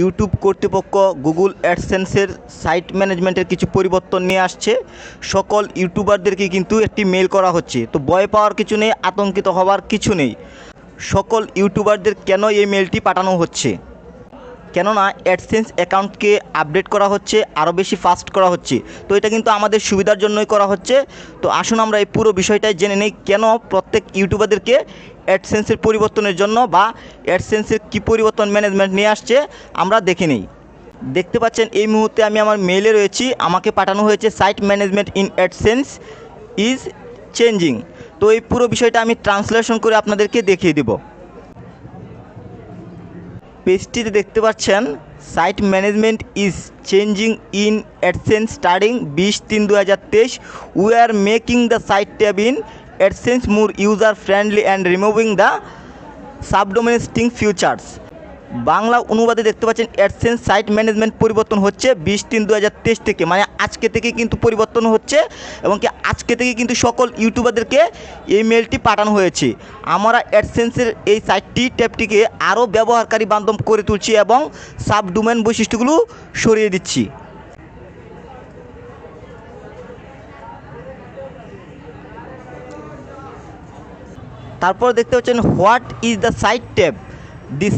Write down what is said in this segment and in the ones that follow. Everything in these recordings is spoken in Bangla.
ইউটিউব কর্তৃপক্ষ গুগল অ্যাডসেন্সের সাইট ম্যানেজমেন্টের কিছু পরিবর্তন নিয়ে আসছে। সকল ইউটিউবারদেরকে কিন্তু একটি মেল করা হচ্ছে। তো ভয় পাওয়ার কিছু নেই, আতঙ্কিত হওয়ার কিছু নেই। সকল ইউটিউবারদের কেন এই মেলটি পাঠানো হচ্ছে? কেননা অ্যাডসেন্স অ্যাকাউন্টকে আপডেট করা হচ্ছে আরও বেশি ফাস্ট করা হচ্ছে। তো এটা কিন্তু আমাদের সুবিধার জন্যই করা হচ্ছে। তো আসুন আমরা এই পুরো বিষয়টাই জেনে নেই, কেন প্রত্যেক ইউটিউবারদেরকে অ্যাডসেন্সের পরিবর্তনের জন্য বা অ্যাডসেন্সের কী পরিবর্তন ম্যানেজমেন্ট নিয়ে আসছে, আমরা দেখে নেই। দেখতে পাচ্ছেন, এই মুহূর্তে আমি আমার মেলে রয়েছি। আমাকে পাঠানো হয়েছে site management in AdSense is changing তো এই পুরো বিষয়টা আমি ট্রান্সলেশন করে আপনাদেরকে দেখিয়ে দেবো। পেজটিতে দেখতে পাচ্ছেন, site management is changing in AdSense starting বিশ তিন দু হাজার তেইশ। We are making the site tab in AdSense more user friendly and removing the subdomain hosting features. Bangla অনুবাদে দেখতে পাচ্ছেন অ্যাডসেন্স সাইট ম্যানেজমেন্ট পরিবর্তন হচ্ছে বিশ তিন দু থেকে। মানে আজকে থেকে কিন্তু পরিবর্তন হচ্ছে এবং কি আজকে থেকে কিন্তু সকল ইউটিউবারদেরকে এই মেলটি পাঠানো হয়েছে। আমরা অ্যাডসেন্সের এই সাইটটি, ট্যাবটিকে আরও ব্যবহারকারী বান্ধব করে তুলছি এবং সাবডোমেন বৈশিষ্ট্যগুলো সরিয়ে দিচ্ছি। তারপর দেখতে পাচ্ছেন what is the site tab?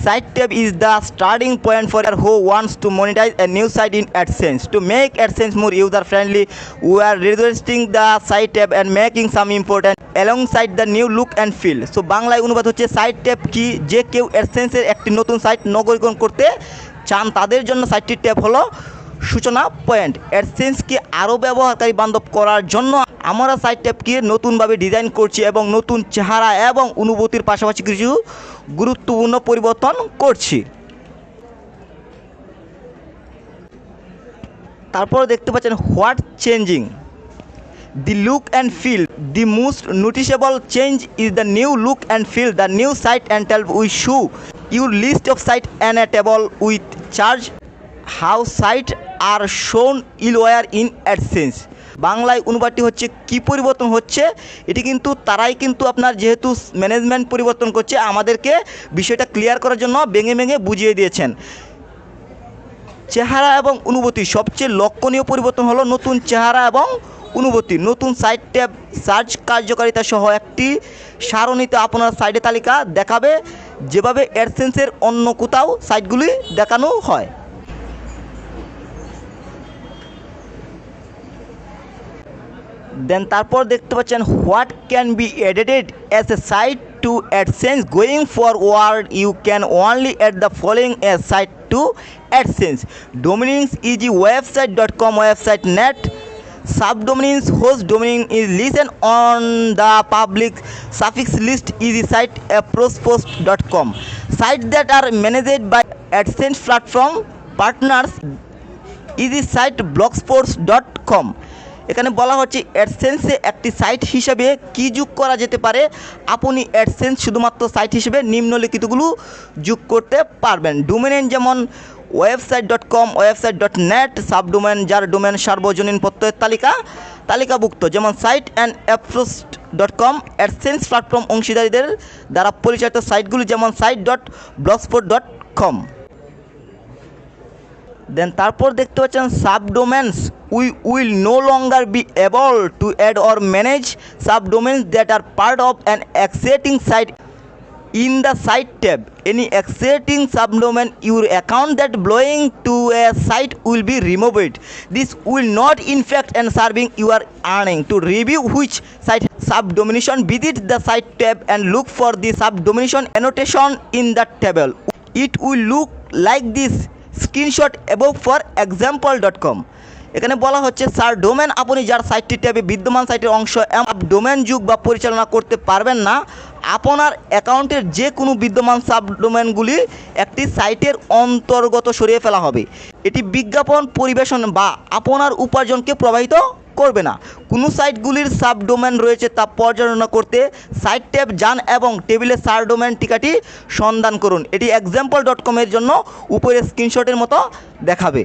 Site tab is the starting point for who wants to monetize a new site in AdSense to make AdSense more user friendly we are resisting the site tab and making some important along site the new look and feel so বাংলায় অনুবাদ হচ্ছে সাইট ট্যাব কি? যে কেউ অ্যাডসেন্সের একটি নতুন সাইট নগরীকরণ করতে চান, তাদের জন্য সাইটটির ট্যাব হলো সূচনা পয়েন্ট অ্যাডসেন্সকে আরও ব্যবহারকারী বান্ধব করার জন্য আমরা সাইট ট্যাবকে নতুনভাবে ডিজাইন করছি এবং নতুন চেহারা এবং অনুভূতির পাশাপাশি কিছু গুরুত্বপূর্ণ পরিবর্তন করছি। তারপর দেখতে পাচ্ছেন what changing. The look and feel, the most noticeable change is the new look and feel, the new site and tab we show you list of site and a table with chart, how site are shown in your in AdSense বাংলায় অনুবাদটি হচ্ছে কি পরিবর্তন হচ্ছে? এটি কিন্তু, তারাই কিন্তু আপনার যেহেতু ম্যানেজমেন্ট পরিবর্তন করছে, আমাদেরকে বিষয়টা ক্লিয়ার করার জন্য ভেঙে ভেঙে বুঝিয়ে দিয়েছেন। চেহারা এবং অনুভূতি, সবচেয়ে লক্ষণীয় পরিবর্তন হলো নতুন চেহারা এবং অনুভূতি। নতুন সাইট ট্যাব সার্চ কার্যকারিতা সহ একটি সারণীতে আপনার সাইডে তালিকা দেখাবে, যেভাবে অ্যাডসেন্সের অন্য কোথাও সাইটগুলি দেখানো হয়। দেন তারপর দেখতে পাচ্ছেন what can be edited as a site to AdSense going for world you can only at the following a site to AdSense domains eg website dot com website net subdomains host domain is listed on the public suffix list eg site approves post dot com site that are managed by AdSense platform partners eg site block sports dot com এখানে বলা হচ্ছে অ্যাডসেন্সে একটি সাইট হিসেবে কি যোগ করা যেতে পারে? আপনি অ্যাডসেন্স শুধুমাত্র সাইট হিসেবে নিম্নলিখিতগুলো যোগ করতে পারবেন। ডোমেন যেমন website dot com website dot net subdomain যার ডোমেন সার্বজনীন প্রত্যয়ের তালিকা, তালিকাভুক্ত। যেমন site and approves dot com AdSense platform অংশীদারীদের দ্বারা পরিচালিত সাইটগুলি যেমন site dot blogspot dot com then তারপর দেখতে পাচ্ছেন subdomains we will no longer be able to add or manage subdomains that are part of an existing site in the site tab any existing subdomain your account that blowing to a site will be removed this will not impact and serving your earning to review which site subdomains visit the site tab and look for the subdomain annotation in the table it will look like this screenshot example dot com এখানে বলা হচ্ছে, স্যার ডোমেন আপনি যার সাইটটি ট্যাবে বিদ্যমান সাইটের অংশ ডোমেন যুগ বা পরিচালনা করতে পারবেন না, আপনার অ্যাকাউন্টের যে কোনো বিদ্যমান সাব ডোমেনগুলি একটি সাইটের অন্তর্গত সরিয়ে ফেলা হবে। এটি বিজ্ঞাপন, পরিবেশন বা আপনার উপার্জনকে প্রভাবিত করবে না। কোনো সাইটগুলির সাবডোমেন রয়েছে তা পর্যালোচনা করতে সাইট ট্যাব যান এবং টেবিলে সাবডোমেন টিকাটি সন্ধান করুন। এটি এক্সাম্পল ডট কমের জন্য উপরে স্ক্রিনশটের মতো দেখাবে।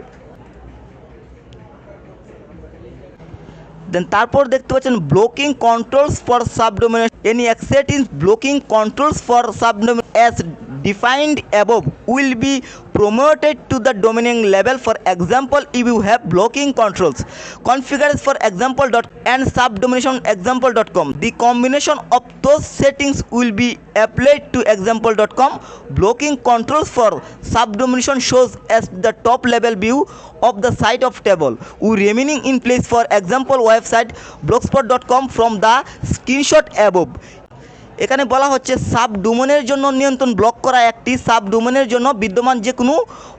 দেন তারপর দেখতে পাচ্ছেন blocking controls for subdomains any existing in blocking controls for subdomain as defined above will be promoted to the domain level for example if you have blocking controls configures for example dot and subdomination example.com the combination of those settings will be applied to example.com blocking controls for subdomination shows as the top level view of the site of table we remaining in place for example website blogspot.com from the screenshot above এখানে বলা হচ্ছে সাব ডোমেনের জন্য নিয়ন্ত্রণ ব্লক করা একটি সাব ডোমেনের জন্য বিদ্যমান যে কোনো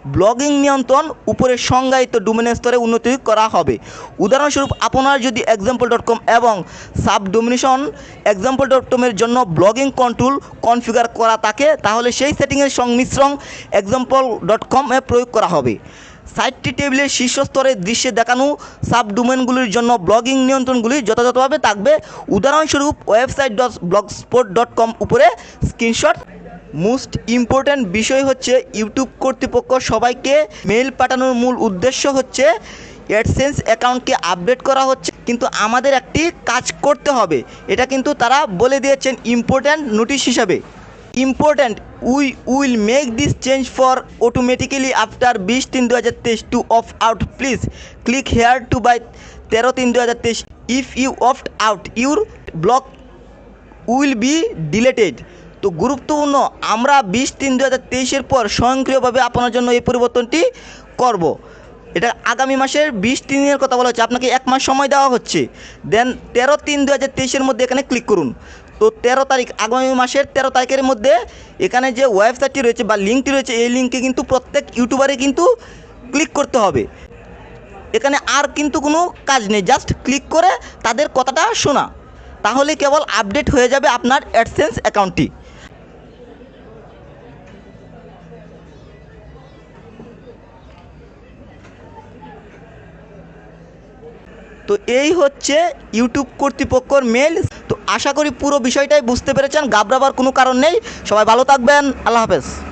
ব্লগিং নিয়ন্ত্রণ উপরে সংজ্ঞায়িত ডোমেনের স্তরে উন্নতি করা হবে। উদাহরণস্বরূপ, আপনার যদি এক্সাম্পল ডট কম এবং সাব ডোমিনেশন এক্সাম্পল ডট কমের জন্য ব্লগিং কন্ট্রোল কনফিগার করা থাকে, তাহলে সেই সেটিংয়ের সংমিশ্রণ এক্সাম্পল ডট কমে প্রয়োগ করা হবে। সাইটটি টেবিলের শীর্ষস্তরের দৃশ্যে দেখানো সাব ডোমেনগুলির জন্য ব্লগিং নিয়ন্ত্রণগুলি যথাযথভাবে থাকবে। উদাহরণস্বরূপ website dot blogspot dot com উপরে স্ক্রিনশট মোস্ট ইম্পর্ট্যান্ট বিষয় হচ্ছে ইউটিউব কর্তৃপক্ষ সবাইকে মেইল পাঠানোর মূল উদ্দেশ্য হচ্ছে অ্যাডসেন্স অ্যাকাউন্টকে আপডেট করা হচ্ছে, কিন্তু আমাদের একটি কাজ করতে হবে। এটা কিন্তু তারা বলে দিয়েছেন ইম্পর্ট্যান্ট নোটিশ হিসাবে। Important we will make this change for automatically after বিশ তিন দু হাজার তেইশ to opt out please click here to by তেরো তিন দু হাজার তেইশ if you opt out your block will be deleted তো গুরুত্বপূর্ণ, আমরা বিশ তিন দু হাজার তেইশের পর স্বয়ংক্রিয়ভাবে আপনার জন্য এই পরিবর্তনটি করব। এটা আগামী মাসের বিশ তিনের কথা বলা হচ্ছে। আপনাকে এক মাস সময় দেওয়া হচ্ছে। দেন তেরো তিন দু হাজার তেইশের মধ্যে এখানে ক্লিক করুন। তো তেরো তারিখ, আগামী মাসের তেরো তারিখের মধ্যে এখানে যে ওয়েবসাইটটি রয়েছে বা লিঙ্কটি রয়েছে, এই লিঙ্কে কিন্তু প্রত্যেক ইউটিউবারে কিন্তু ক্লিক করতে হবে। এখানে আর কিন্তু কোনো কাজ নেই জাস্ট ক্লিক করে তাদের কথাটা শোনা। তাহলে কেবল আপডেট হয়ে যাবে আপনার অ্যাডসেন্স অ্যাকাউন্টটি তো এই হচ্ছে ইউটিউব কর্তৃপক্ষর মেল আশা করি পুরো বিষয়টাই বুঝতে পেরেছেন। গাবরাবার কোনো কারণ নেই। সবাই ভালো থাকবেন। আল্লাহ হাফেজ।